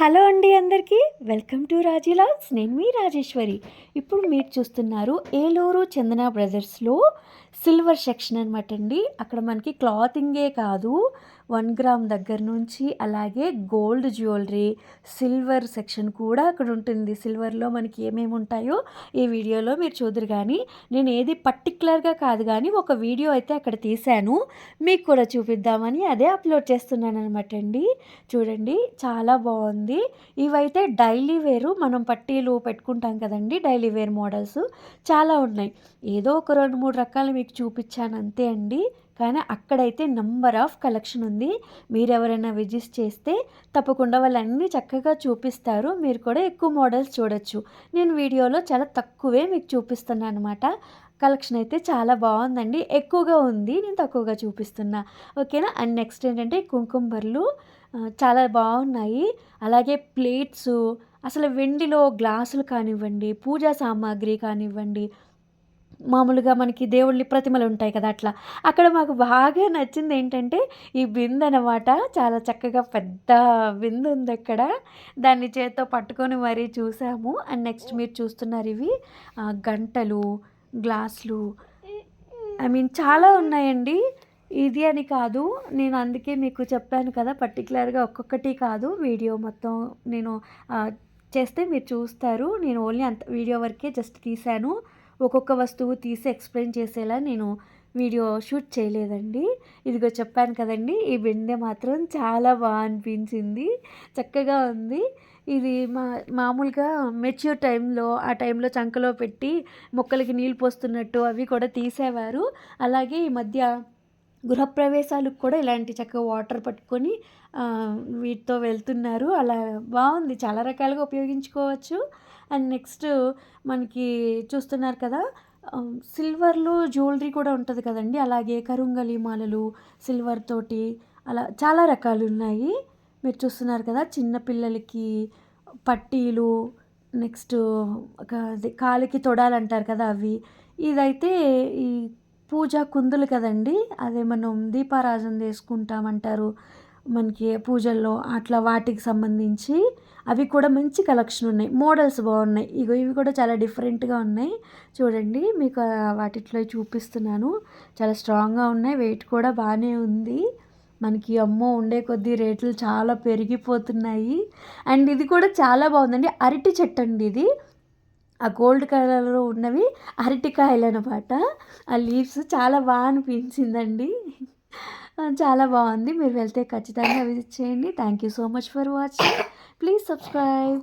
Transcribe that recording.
Hello అండి అందరికీ. Welcome to రాజీలాస్ నేను మీ రాజేశ్వరి. ఇప్పుడు మీరు చూస్తున్నారు ఏలూరు చందన బ్రదర్స్లో సిల్వర్ సెక్షన్ అనమాట అండి. అక్కడ మనకి క్లాతింగే కాదు. వన్ గ్రామ్ దగ్గర నుంచి అలాగే గోల్డ్ జ్యువెలరీ సిల్వర్ సెక్షన్ కూడా అక్కడ ఉంటుంది. సిల్వర్లో మనకి ఏమేమి ఉంటాయో ఈ వీడియోలో మీరు చూద్దరు కానీ నేను ఏది పర్టికులర్గా కాదు కానీ ఒక వీడియో అయితే అక్కడ తీశాను. మీకు కూడా చూపిద్దామని అదే అప్లోడ్ చేస్తున్నాను అనమాట అండి. చూడండి చాలా బాగుంది. ఇవైతే డైలీ వేరు మనం పట్టీలు పెట్టుకుంటాం కదండి డైలీ వేర్ మోడల్స్ చాలా ఉన్నాయి. ఏదో ఒక రెండు మూడు రకాలు మీకు చూపించాను అంతే అండి. కానీ అక్కడైతే నంబర్ ఆఫ్ కలెక్షన్ ఉంది. మీరు ఎవరైనా విజిట్ చేస్తే తప్పకుండా వాళ్ళన్నీ చక్కగా చూపిస్తారు. మీరు కూడా ఎక్కువ మోడల్స్ చూడొచ్చు. నేను వీడియోలో చాలా తక్కువే మీకు చూపిస్తున్నాను అనమాట కలెక్షన్ అయితే చాలా బాగుందండి. ఎక్కువగా ఉంది నేను తక్కువగా చూపిస్తున్నా. ఓకేనా? అండ్ నెక్స్ట్ ఏంటంటే కుంకుంబర్లు చాలా బాగున్నాయి. అలాగే ప్లేట్స్ అసలు వెండిలో గ్లాసులు కానివ్వండి పూజా సామాగ్రి కానివ్వండి మామూలుగా మనకి దేవుళ్ళ ప్రతిమలు ఉంటాయి కదా అట్లా. అక్కడ మాకు బాగా నచ్చింది ఏంటంటే ఈ బిందె అనమాట చాలా చక్కగా పెద్ద బిందె ఉంది అక్కడ. దాన్ని చేత్తో పట్టుకొని మరీ చూసాము. అండ్ నెక్స్ట్ మీరు చూస్తున్నారు ఇవి గంటలు గ్లాసులు. ఐ మీన్ చాలా ఉన్నాయండి. ఇది అని కాదు. నేను అందుకే మీకు చెప్పాను కదా పర్టికులర్గా ఒక్కొక్కటి కాదు. వీడియో మొత్తం నేను చేస్తే మీరు చూస్తారు. నేను ఓన్లీ అంత వీడియో వరకే జస్ట్ తీశాను. ఒక్కొక్క వస్తువు తీసి ఎక్స్ప్లెయిన్ చేసేలా నేను వీడియో షూట్ చేయలేదండి. ఇదిగో చెప్పాను కదండి ఈ బిందె మాత్రం చాలా బాగా అనిపించింది. చక్కగా ఉంది. ఇది మా మామూలుగా మెచ్యూర్ టైంలో ఆ టైంలో చంకలో పెట్టి మొక్కలకి నీళ్ళు పోస్తున్నట్టు అవి కూడా తీసేవారు. అలాగే ఈ మధ్య గృహప్రవేశాలకు కూడా ఇలాంటి చక్కగా వాటర్ పట్టుకొని వీటితో వెళ్తున్నారు. అలా బాగుంది. చాలా రకాలుగా ఉపయోగించుకోవచ్చు. అండ్ నెక్స్ట్ మనకి చూస్తున్నారు కదా సిల్వర్లో జ్యువెలరీ కూడా ఉంటుంది కదండి. అలాగే కరుంగలి మాలలు సిల్వర్ తోటి అలా చాలా రకాలు ఉన్నాయి. మీరు చూస్తున్నారు కదా చిన్నపిల్లలకి పట్టీలు నెక్స్ట్ ఒక అది కాలికి తొడాలంటారు కదా అవి. ఇదైతే ఈ పూజా కుందులు కదండి. అదే మనం దీపారాజన చేసుకుంటామంటారు. మనకి పూజల్లో అట్లా వాటికి సంబంధించి అవి కూడా మంచి కలెక్షన్ ఉన్నాయి. మోడల్స్ బాగున్నాయి. ఇగో ఇవి కూడా చాలా డిఫరెంట్గా ఉన్నాయి. చూడండి మీకు వాటిలో వాటిట్లో చూపిస్తున్నాను. చాలా స్ట్రాంగ్గా ఉన్నాయి. వెయిట్ కూడా బాగానే ఉంది. మనకి అమ్మో ఉండే కొద్దీ రేట్లు చాలా పెరిగిపోతున్నాయి. అండ్ ఇది కూడా చాలా బాగుందండి. అరటి చెట్టు అండి ఇది. ఆ గోల్డ్ కలర్లో ఉన్నవి అరటికాయలు అనమాట ఆ లీవ్స్ చాలా బాగా అనిపించిందండి. చాలా బాగుంది. మీరు వెళ్తే ఖచ్చితంగా విజిట్ చేయండి. Thank you so much for watching please subscribe